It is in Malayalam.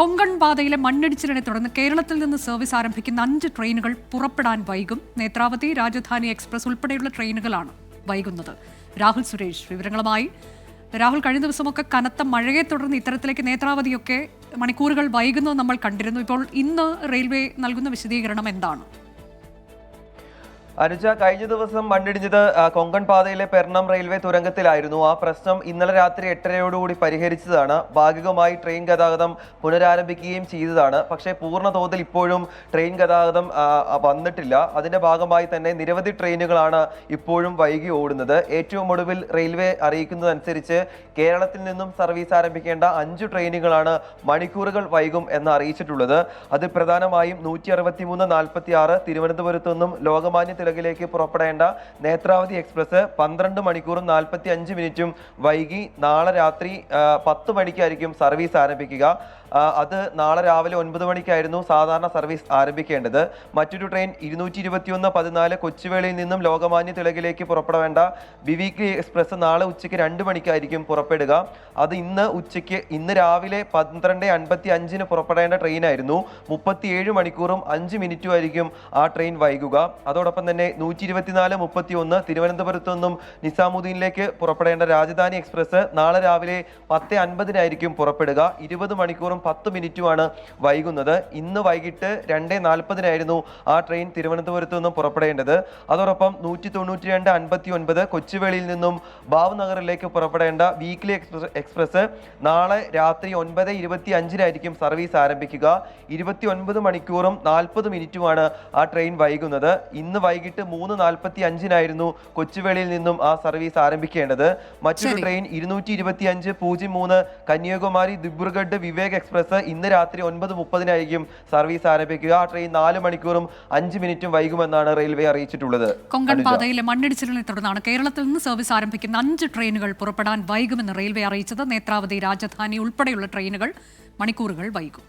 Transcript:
കൊങ്കൺ പാതയിലെ മണ്ണിടിച്ചിലിനെ തുടർന്ന് കേരളത്തിൽ നിന്ന് സർവീസ് ആരംഭിക്കുന്ന അഞ്ച് ട്രെയിനുകൾ പുറപ്പെടാൻ വൈകും. നേത്രാവതി രാജധാനി എക്സ്പ്രസ് ഉൾപ്പെടെയുള്ള ട്രെയിനുകളാണ് വൈകുന്നത്. രാഹുൽ സുരേഷ് വിവരങ്ങളുമായി. രാഹുൽ കഴിഞ്ഞ ദിവസമൊക്കെ കനത്ത മഴയെ തുടർന്ന് ഇത്തരത്തിലേക്ക് നേത്രാവതിയൊക്കെ മണിക്കൂറുകൾ വൈകുന്നത് നമ്മൾ കണ്ടിരുന്നു. ഇപ്പോൾ ഇന്ന് റെയിൽവേ നൽകുന്ന വിശദീകരണം എന്താണ്? അനുജ കഴിഞ്ഞ ദിവസം മണ്ണിടിഞ്ഞത് കൊങ്കൺ പാതയിലെ പെർണം റെയിൽവേ തുരങ്കത്തിലായിരുന്നു. ആ പ്രശ്നം ഇന്നലെ രാത്രി എട്ടരയോടുകൂടി പരിഹരിച്ചതാണ്. ഭാഗികമായി ട്രെയിൻ ഗതാഗതം പുനരാരംഭിക്കുകയും ചെയ്തതാണ്. പക്ഷേ പൂർണ തോതിൽ ഇപ്പോഴും ട്രെയിൻ ഗതാഗതം വന്നിട്ടില്ല. അതിന്റെ ഭാഗമായി തന്നെ നിരവധി ട്രെയിനുകളാണ് ഇപ്പോഴും വൈകി ഓടുന്നത്. ഏറ്റവും ഒടുവിൽ റെയിൽവേ അറിയിക്കുന്നതനുസരിച്ച് കേരളത്തിൽ നിന്നും സർവീസ് ആരംഭിക്കേണ്ട അഞ്ച് ട്രെയിനുകളാണ് മണിക്കൂറുകൾ വൈകും എന്ന് അറിയിച്ചിട്ടുള്ളത്. അത് പ്രധാനമായും നൂറ്റി അറുപത്തി മൂന്ന് നാൽപ്പത്തി ആറ് തിരുവനന്തപുരത്തു നിന്നും ലോകമാന്യ തിലകിലേക്ക് പുറപ്പെടേണ്ട നേത്രാവതി എക്സ്പ്രസ് പന്ത്രണ്ട് മണിക്കൂറും നാൽപ്പത്തി അഞ്ച് മിനിറ്റും വൈകി നാളെ രാത്രി പത്ത് മണിക്കായിരിക്കും സർവീസ് ആരംഭിക്കുക. അത് നാളെ രാവിലെ ഒൻപത് മണിക്കായിരുന്നു സാധാരണ സർവീസ് ആരംഭിക്കേണ്ടത്. മറ്റൊരു ട്രെയിൻ ഇരുന്നൂറ്റി ഇരുപത്തിയൊന്ന് പതിനാല് കൊച്ചുവേളിയിൽ നിന്നും ലോകമാന്യ തിലകിലേക്ക് പുറപ്പെടേണ്ട വിവീക്ലി എക്സ്പ്രസ് നാളെ ഉച്ചയ്ക്ക് രണ്ട് മണിക്കായിരിക്കും പുറപ്പെടുക. അത് ഇന്ന് ഉച്ചയ്ക്ക് ഇന്ന് രാവിലെ പന്ത്രണ്ട് അൻപത്തി അഞ്ചിന് പുറപ്പെടേണ്ട ട്രെയിനായിരുന്നു. മുപ്പത്തിയേഴ് മണിക്കൂറും അഞ്ച് മിനിറ്റും ആയിരിക്കും ആ ട്രെയിൻ വൈകുക. അതോടൊപ്പം തന്നെ നൂറ്റി ഇരുപത്തിനാല് മുപ്പത്തി ഒന്ന് തിരുവനന്തപുരത്തു നിന്നും നിസാമുദ്ദീനിലേക്ക് പുറപ്പെടേണ്ട രാജധാനി എക്സ്പ്രസ് നാളെ രാവിലെ പത്ത് അൻപതിനായിരിക്കും പുറപ്പെടുക. ഇരുപത് മണിക്കൂറും പത്ത് മിനിറ്റുമാണ് വൈകുന്നത്. ഇന്ന് വൈകിട്ട് രണ്ട് നാൽപ്പതിനായിരുന്നു ആ ട്രെയിൻ തിരുവനന്തപുരത്ത് നിന്നും പുറപ്പെടേണ്ടത്. അതോടൊപ്പം നൂറ്റി തൊണ്ണൂറ്റി രണ്ട് അൻപത്തി ഒൻപത് കൊച്ചുവേളിയിൽ നിന്നും ഭാവ്നഗറിലേക്ക് പുറപ്പെടേണ്ട വീക്ക്ലി എക്സ്പ്രസ് എക്സ്പ്രസ് നാളെ രാത്രി ഒൻപത് ഇരുപത്തി അഞ്ചിനായിരിക്കും സർവീസ് ആരംഭിക്കുക. ഇരുപത്തി ഒൻപത് മണിക്കൂറും നാൽപ്പത് മിനിറ്റുമാണ് ആ ട്രെയിൻ വൈകുന്നത്. ഇന്ന് വൈകിട്ട് മൂന്ന് നാൽപ്പത്തി അഞ്ചിനായിരുന്നു കൊച്ചുവേളിയിൽ നിന്നും ആ സർവീസ് ആരംഭിക്കേണ്ടത്. മറ്റൊരു ട്രെയിൻ ഇരുന്നൂറ്റി ഇരുപത്തി അഞ്ച് പൂജ്യം മൂന്ന് കന്യാകുമാരി ദിബ്രുഗഡ് വിവേക് എക്സ്പ്രസ് ഇന്ന് രാത്രി ഒൻപത് മുപ്പതിനായിരിക്കും സർവീസ് ആരംഭിക്കുക. ആ ട്രെയിൻ നാല് മണിക്കൂറും അഞ്ച് മിനിറ്റും വൈകുമെന്നാണ് റെയിൽവേ അറിയിച്ചിട്ടുള്ളത്. കൊങ്കൺ പാതയിലെ മണ്ണിടിച്ചിലിനെ തുടർന്നാണ് കേരളത്തിൽ നിന്ന് സർവീസ് ആരംഭിക്കുന്ന അഞ്ച് ട്രെയിനുകൾ പുറപ്പെടാൻ വൈകുമെന്ന് റെയിൽവേ അറിയിച്ചത്. നേത്രാവതി രാജധാനി ഉൾപ്പെടെയുള്ള ട്രെയിനുകൾ മണിക്കൂറുകൾ വൈകും.